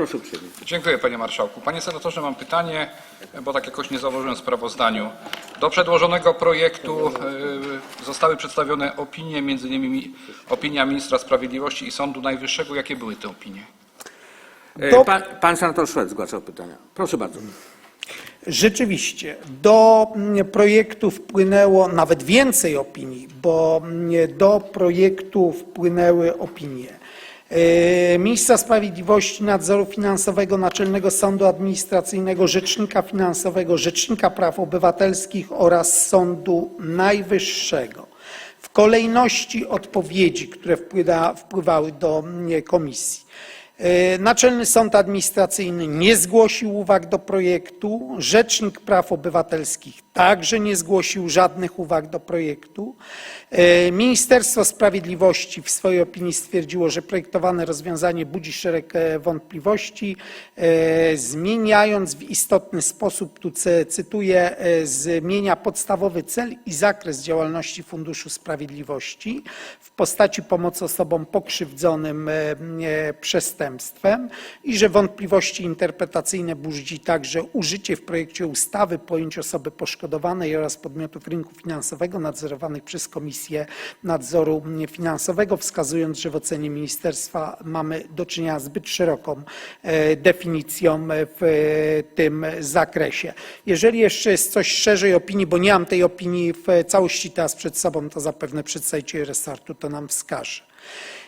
Proszę uprzejmie. Dziękuję panie marszałku. Panie senatorze, mam pytanie, bo tak jakoś nie zauważyłem w sprawozdaniu. Do przedłożonego projektu y, zostały przedstawione opinie, między innymi opinia ministra sprawiedliwości i Sądu Najwyższego. Jakie były te opinie? E, Do- Pan, pan senator Szwed zgłaszał pytania. Proszę bardzo. Rzeczywiście, do mm, projektu wpłynęło nawet więcej opinii, bo mm, do projektu wpłynęły opinie Ministra Sprawiedliwości, Nadzoru Finansowego, Naczelnego Sądu Administracyjnego, Rzecznika Finansowego, Rzecznika Praw Obywatelskich oraz Sądu Najwyższego. W kolejności odpowiedzi, które wpływa, wpływały do komisji. E, Naczelny Sąd Administracyjny nie zgłosił uwag do projektu. Rzecznik Praw Obywatelskich także nie zgłosił żadnych uwag do projektu. E, Ministerstwo Sprawiedliwości w swojej opinii stwierdziło, że projektowane rozwiązanie budzi szereg e, wątpliwości, zmieniając w istotny sposób, tu cy- cytuję, zmienia podstawowy cel i zakres działalności Funduszu Sprawiedliwości w postaci pomocy osobom pokrzywdzonym e, przestępstwem i że wątpliwości interpretacyjne budzi także użycie w projekcie ustawy pojęć osoby poszkodowanej oraz podmiotów rynku finansowego nadzorowanych przez Komisję Nadzoru Finansowego, wskazując, że w ocenie ministerstwa mamy do czynienia z zbyt szeroką e, definicją w tym zakresie. Jeżeli jeszcze jest coś szerzej opinii, bo nie mam tej opinii w całości teraz przed sobą, to zapewne przedstawiciel resartu to nam wskaże.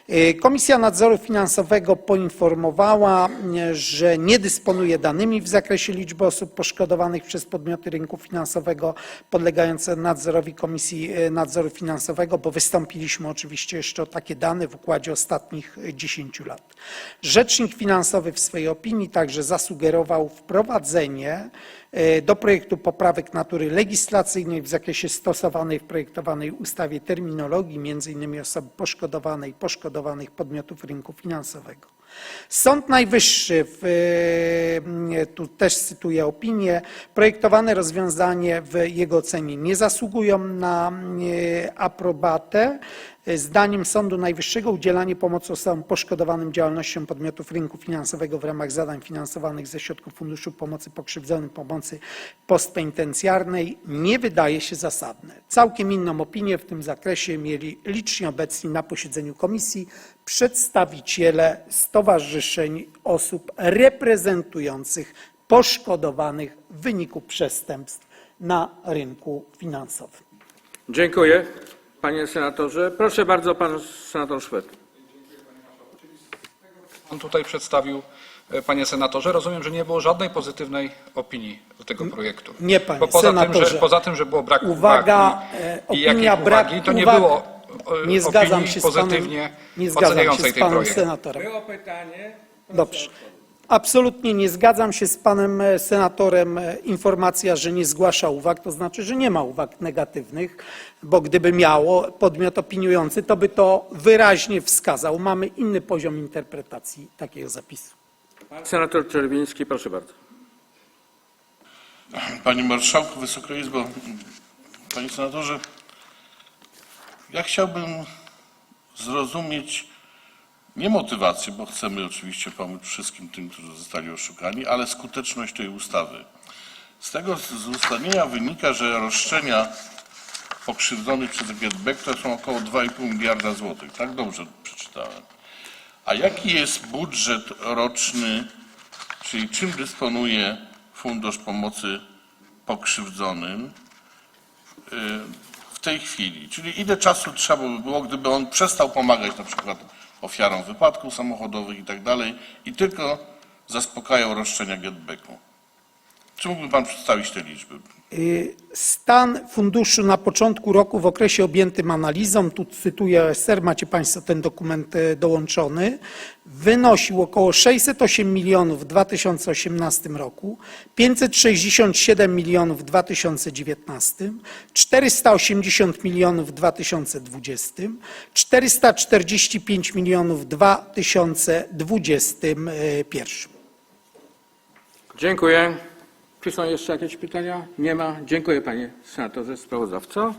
E, Komisja Nadzoru Finansowego poinformowała, e, że nie dysponuje danymi w zakresie liczby osób poszkodowanych przez podmioty rynku finansowego podlegające nadzorowi Komisji e, Nadzoru Finansowego, bo wystąpiliśmy oczywiście jeszcze o takie dane w układzie ostatnich e, 10 lat. Rzecznik finansowy w swojej opinii także zasugerował wprowadzenie do projektu poprawek natury legislacyjnej w zakresie stosowanej w projektowanej ustawie terminologii, innymi osoby poszkodowane i poszkodowanych podmiotów rynku finansowego. Sąd Najwyższy, w, e, tu też cytuję opinię, projektowane rozwiązanie w jego ocenie nie zasługują na e, aprobatę. Zdaniem Sądu Najwyższego udzielanie pomocy osobom poszkodowanym działalnością podmiotów rynku finansowego w ramach zadań finansowanych ze środków Funduszu Pomocy Pokrzywdzonym Pomocy Postpenitencjarnej nie wydaje się zasadne. Całkiem inną opinię w tym zakresie mieli liczni obecni na posiedzeniu komisji przedstawiciele stowarzyszeń osób reprezentujących poszkodowanych w wyniku przestępstw na rynku finansowym. Dziękuję. Panie senatorze. Proszę bardzo, pan senator Szwed. Pan tutaj przedstawił, e, panie senatorze, rozumiem, że nie było żadnej pozytywnej opinii do tego projektu. nie, panie Bo poza tym, senatorze. że, poza tym, że było brak Uwaga, uwagi e, i jakiej opinia brak uwagi, to nie uwag. było Nie zgadzam opinii się z panem, pozytywnie nie zgadzam się z panem senatorem. Było pytanie. Dobrze. Absolutnie nie zgadzam się z panem e, senatorem. E, Informacja, że nie zgłasza uwag, to znaczy, że nie ma uwag negatywnych, bo gdyby miało podmiot opiniujący, to by to wyraźnie wskazał. Mamy inny poziom interpretacji takiego zapisu. Pan senator Czerwiński, proszę bardzo. Panie Marszałku, Wysoka Izbo, Panie Senatorze, ja chciałbym zrozumieć nie motywację, bo chcemy oczywiście pomóc wszystkim tym, którzy zostali oszukani, ale skuteczność tej ustawy. Z tego z uzasadnienia wynika, że roszczenia pokrzywdzonych przez GetBack to są około 2,5 miliarda złotych. Tak dobrze przeczytałem. A jaki jest budżet roczny, czyli czym dysponuje Fundusz Pomocy Pokrzywdzonym y, tej chwili? Czyli ile czasu trzeba by było, gdyby on przestał pomagać na przykład ofiarom wypadków samochodowych i tak dalej i tylko zaspokajał roszczenia getbacku? Czy mógłby Pan przedstawić te liczby? Y, Stan funduszu na początku roku w okresie objętym analizą, tu cytuję OSR, macie Państwo ten dokument e, dołączony, wynosił około 608 milionów w 2018 roku, 567 milionów w 2019, 480 milionów w 2020, 445 milionów w 2021. Dziękuję. Czy są jeszcze jakieś pytania? Nie ma. Dziękuję panie senatorze sprawozdawco.